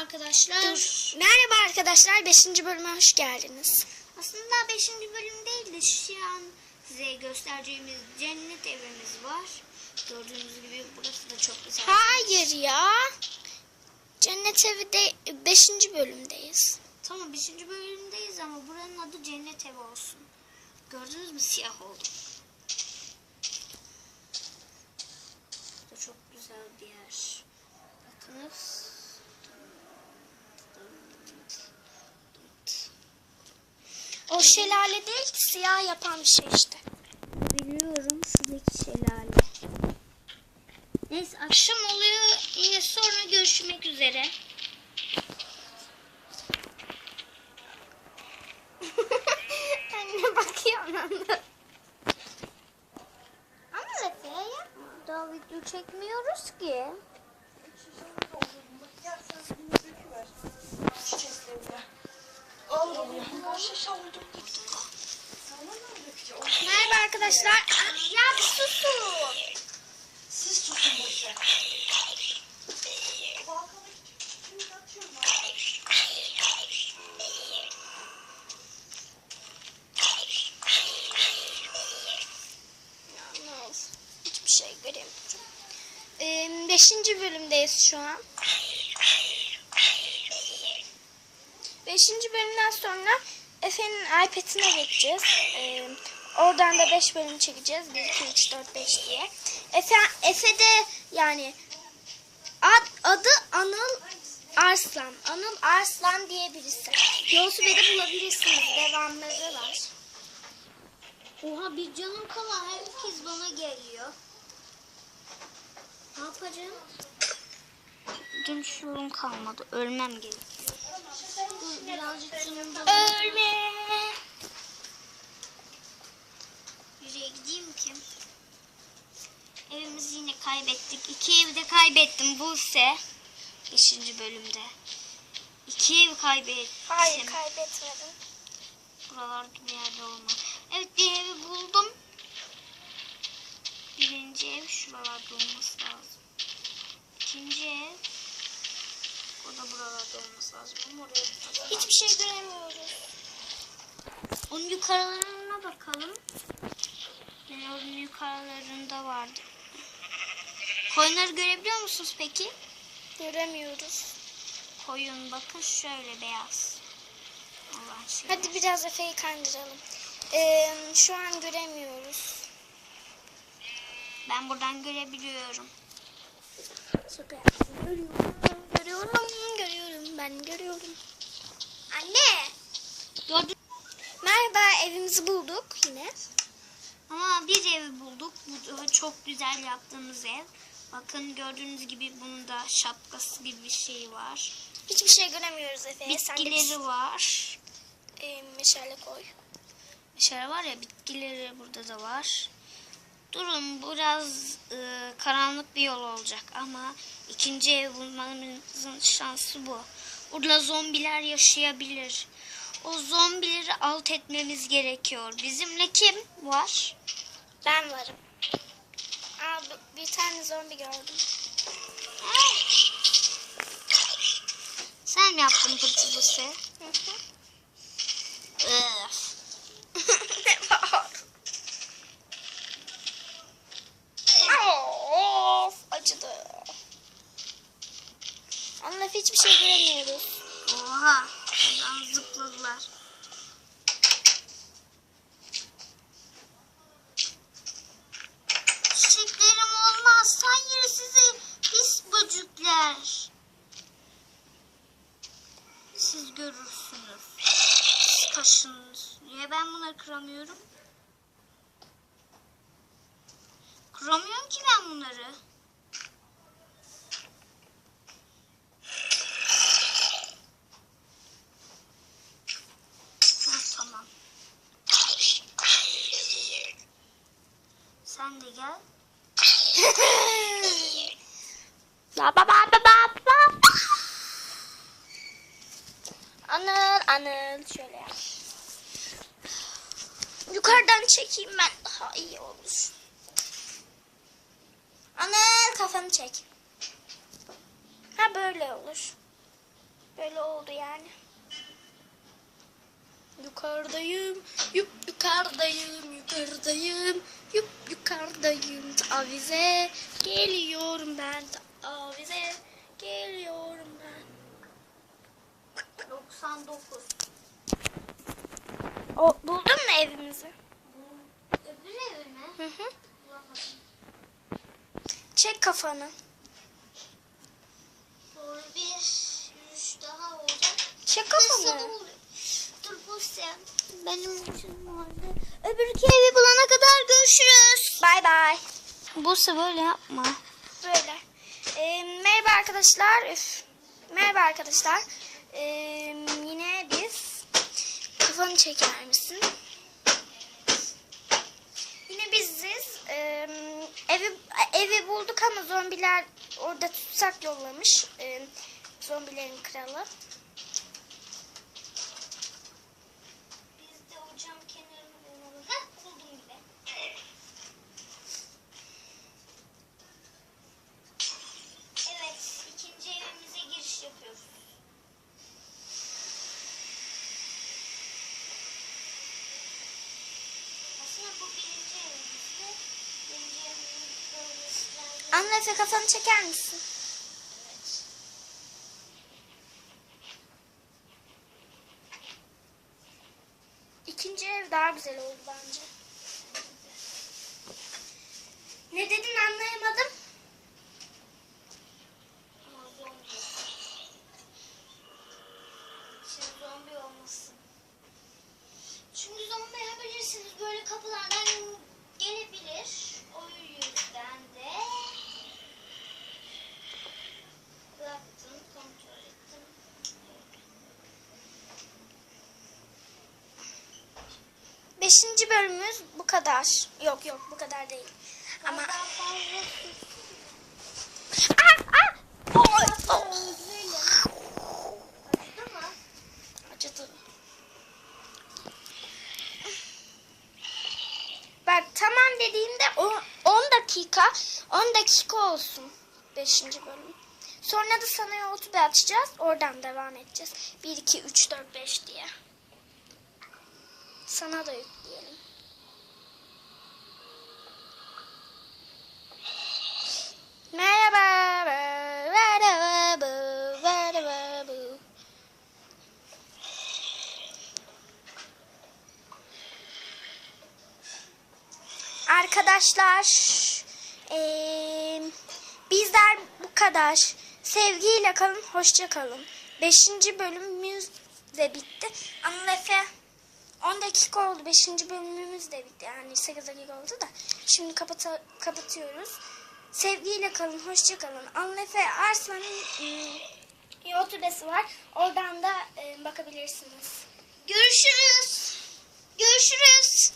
arkadaşlar. Dur. Merhaba arkadaşlar. 5. bölüme hoş geldiniz. Aslında 5. bölüm değil de şu an size göstereceğimiz cennet evimiz var. Gördüğünüz gibi burası da çok güzel. Hayır ya. Cennet evi de 5. bölümdeyiz. Tamam 5. bölümdeyiz ama buranın adı cennet evi olsun. Gördünüz mü siyah oldu. Bu da çok güzel bir yer. Bakınız. O şelale değil ki siyah yapan bir şey işte. Biliyorum şuradaki şelale. Neyse akşam oluyor. Yine sonra görüşmek üzere. Anne bakıyor ona. Ama Efe yapma. Daha video çekmiyoruz ki. Merhaba arkadaşlar. Ya bir susun. Siz tutun boşver. Hiçbir şey göremiyorum. Ee, beşinci bölümdeyiz şu an. Beşinci bölümden sonra Efe'nin iPad'ine geçeceğiz. Ee, oradan da 5 bölüm çekeceğiz. 1, 2, 3, 4, 5 diye. Efe, Efe de yani ad, adı Anıl Arslan. Anıl Arslan diye birisi. YouTube'da bulabilirsiniz. Devamları var. Oha bir canım kala herkes bana geliyor. Ne yapacağım? Dönüşüyorum kalmadı. Ölmem gerekiyor. Birazcık Ölme. Nereye gideyim ki? Evimizi yine kaybettik. İki evi de kaybettim Buse. Beşinci bölümde. İki ev kaybettim. Hayır kaybetmedim. Buralarda bir yerde olmaz. Evet bir evi buldum. Birinci ev şuralarda olması lazım. İkinci ev. O da buralarda olması lazım. Ama oraya bir Hiçbir şey göremiyoruz. Onun yukarılarına bakalım. Yani onun yukarılarında vardı. Koyunları görebiliyor musunuz peki? Göremiyoruz. Koyun bakın şöyle beyaz. Allah şey. Hadi biraz Efe'yi kandıralım. Ee, şu an göremiyoruz. Ben buradan görebiliyorum. Şaka yaptım. Görüyorum. Görüyorum. Görüyorum. Ben görüyorum. Anne. Gördün Merhaba evimizi bulduk yine. Ama bir evi bulduk. Bu çok güzel yaptığımız ev. Bakın gördüğünüz gibi bunun da şapkası gibi bir şey var. Hiçbir şey göremiyoruz Efe. Sen de bir Bitkileri var. e, meşale koy. Şöyle var ya bitkileri burada da var. Durun biraz e, karanlık bir yol olacak ama ikinci ev bulmamızın şansı bu. Burada zombiler yaşayabilir. O zombileri alt etmemiz gerekiyor. Bizimle kim var? Ben varım. Aa, bir tane zombi gördüm. Sen mi yaptın pıtı buse? Hı hı. Öf. ne var? Of acıdı. Anne hiçbir şey göremiyoruz. Oha. Buradan zıpladılar. Çiçeklerim olmaz. Hayır sizi pis böcükler. Siz görürsünüz. Kaşınız. Niye ben bunları kıramıyorum? Kıramıyorum ki ben bunları. Anıl şöyle yap. Yukarıdan çekeyim ben daha iyi olur. Anıl kafanı çek. Ha böyle olur. Böyle oldu yani. Yukarıdayım, yup yukarıdayım, yukarıdayım, yup yukarıdayım. Avize geliyorum ben, avize geliyorum. 99. O, buldun mu evimizi? Öbür evi mi? Hı hı. Çek kafanı. Doğru bir yürüyüş daha olacak. Çek kafanı. Dur bu sen. Benim için vardı. Öbürkü evi bulana kadar görüşürüz. Bay bay. Buse böyle yapma. Böyle. Ee, merhaba arkadaşlar. Üf. Merhaba arkadaşlar. Ee, yine biz kafanı çeker misin? Yine biziz. Ee, evi evi bulduk ama zombiler orada tutsak yollamış. Ee, zombilerin kralı. Efe kafanı çeker misin? İkinci ev daha güzel oldu bence. Ne dedin anlayamadım. Ama zombi. Şimdi zombi olmasın. Çünkü zombi yapabilirsiniz. Böyle kapılardan gelebilir. O yüzden de bıraktım, kontrol ettim. Beşinci bölümümüz bu kadar. Yok yok bu kadar değil. Ama... Acıdı. Bak tamam dediğinde o- 10 dakika 10 dakika olsun 5. bölüm. Sonra da sana YouTube'a açacağız. Oradan devam edeceğiz. 1 2 3 4 5 diye. Sana da yükleyelim. Merhaba. Arkadaşlar eee, bizler bu kadar. Sevgiyle kalın, hoşça kalın. Beşinci bölümümüz de bitti. Anıl Efe 10 dakika oldu. 5. bölümümüz de bitti. Yani 8 dakika oldu da. Şimdi kapata, kapatıyoruz. Sevgiyle kalın. Hoşça Hoşçakalın. Anlefe Arslan'ın e, hmm, var. Oradan da e, bakabilirsiniz. Görüşürüz. Görüşürüz.